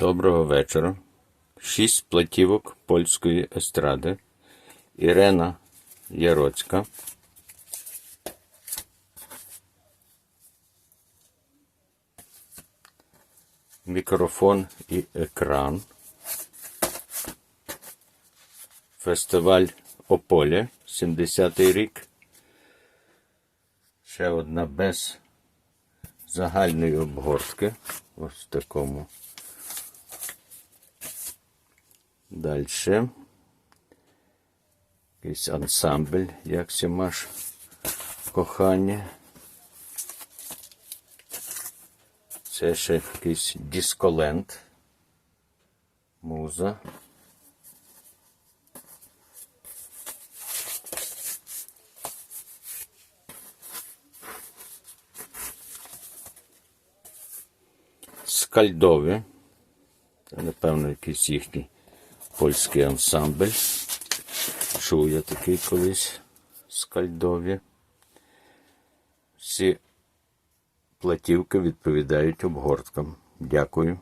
Доброго вечора. Шість платівок польської естради. Ірена Яроцька. Мікрофон і екран. Фестиваль Ополе, 70-й рік. Ще одна без загальної обгортки. Ось в такому. Дальше. Якийсь ансамбль, як ся маш кохання. Це ще якийсь дисколент. Муза. Скальдові. Це, напевно, якийсь їхній польський ансамбль. Чув я такий колись скальдові. Всі платівки відповідають обгорткам. Дякую.